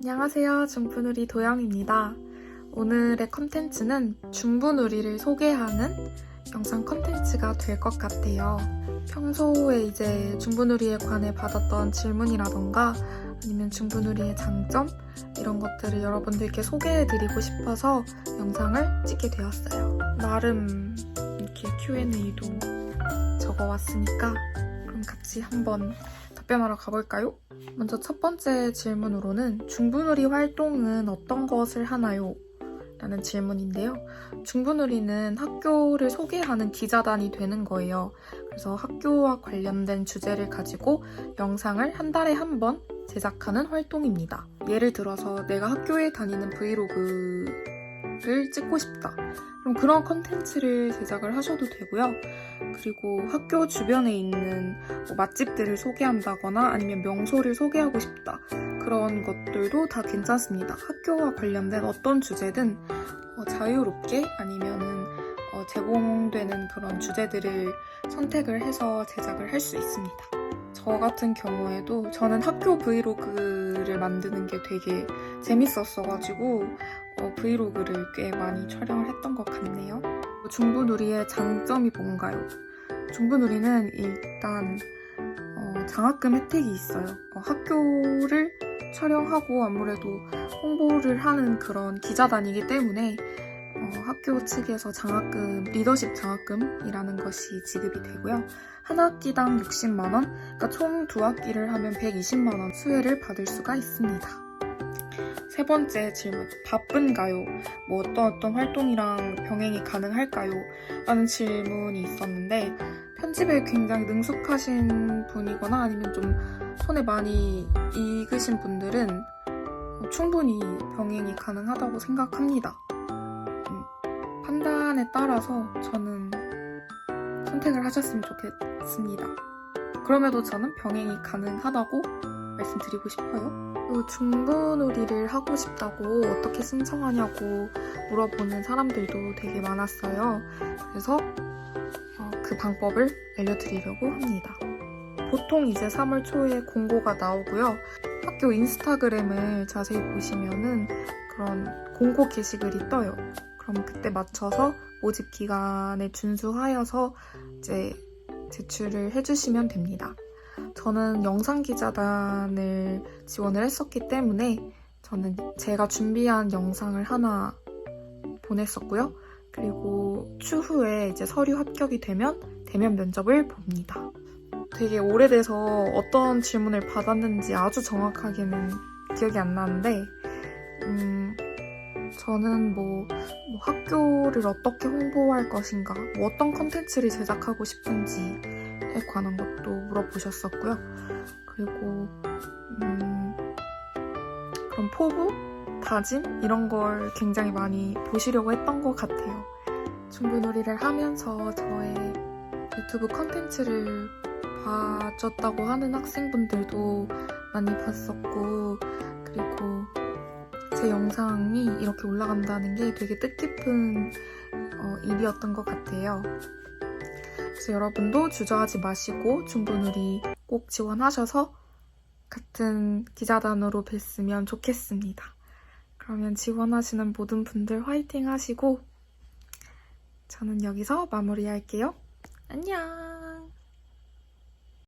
안녕하세요. 중부누리 도영입니다. 오늘의 컨텐츠는 중부누리를 소개하는 영상 컨텐츠가 될 것 같아요. 평소에 이제 중부누리에 관해 받았던 질문이라던가 아니면 중부누리의 장점 이런 것들을 여러분들께 소개해드리고 싶어서 영상을 찍게 되었어요. 나름 이렇게 Q&A도 적어왔으니까 그럼 같이 한번 답변하러 가볼까요? 먼저 첫 번째 질문으로는 중부누리 활동은 어떤 것을 하나요? 라는 질문인데요. 중부누리는 학교를 소개하는 기자단이 되는 거예요. 그래서 학교와 관련된 주제를 가지고 영상을 한 달에 한 번 제작하는 활동입니다. 예를 들어서 내가 학교에 다니는 브이로그 를 찍고 싶다. 그럼 그런 컨텐츠를 제작을 하셔도 되고요. 그리고 학교 주변에 있는 뭐 맛집들을 소개한다거나 아니면 명소를 소개하고 싶다. 그런 것들도 다 괜찮습니다. 학교와 관련된 어떤 주제든 어, 자유롭게 아니면은 어, 제공되는 그런 주제들을 선택을 해서 제작을 할 수 있습니다. 저 같은 경우에도 저는 학교 브이로그를 만드는 게 되게 재밌었어가지고 어, 브이로그를 꽤 많이 촬영을 했던 것 같네요. 중부누리의 장점이 뭔가요? 중부누리는 일단 어, 장학금 혜택이 있어요. 어, 학교를 촬영하고 아무래도 홍보를 하는 그런 기자단이기 때문에 어, 학교 측에서 장학금, 리더십 장학금이라는 것이 지급이 되고요. 한 학기당 60만원, 그러니까 총 두 학기를 하면 120만원 수혜를 받을 수가 있습니다. 세 번째 질문, 바쁜가요? 뭐 어떤 어떤 활동이랑 병행이 가능할까요? 라는 질문이 있었는데 편집에 굉장히 능숙하신 분이거나 아니면 좀 손에 많이 익으신 분들은 충분히 병행이 가능하다고 생각합니다. 음, 판단에 따라서 저는 선택을 하셨으면 좋겠습니다. 그럼에도 저는 병행이 가능하다고 말씀드리고 싶어요. 그리고 중부놀이를 하고 싶다고 어떻게 신청하냐고 물어보는 사람들도 되게 많았어요. 그래서 어, 그 방법을 알려드리려고 합니다. 보통 이제 3월 초에 공고가 나오고요. 학교 인스타그램을 자세히 보시면은 그런 공고 게시글이 떠요. 그럼 그때 맞춰서 모집 기간에 준수하여서 이제 제출을 해주시면 됩니다. 저는 영상 기자단을 지원을 했었기 때문에 저는 제가 준비한 영상을 하나 보냈었고요. 그리고 추후에 이제 서류 합격이 되면 대면 면접을 봅니다. 되게 오래돼서 어떤 질문을 받았는지 아주 정확하게는 기억이 안 나는데, 음, 저는 뭐, 뭐 학교를 어떻게 홍보할 것인가, 뭐 어떤 컨텐츠를 제작하고 싶은지 에 관한 것도 물어보셨었고요. 그리고, 음, 그런 포부, 다짐 이런 걸 굉장히 많이 보시려고 했던 것 같아요. 중부놀이를 하면서 저의 유튜브 컨텐츠를 봐줬다고 하는 학생분들도 많이 봤었고 그리고 제 영상이 이렇게 올라간다는 게 되게 뜻깊은 어, 일이었던 것 같아요. 그래서 여러분도 주저하지 마시고 중부놀이 꼭 지원하셔서 같은 기자단으로 뵀으면 좋겠습니다. 그러면 지원하시는 모든 분들 화이팅 하시고 저는 여기서 마무리할게요. 안녕!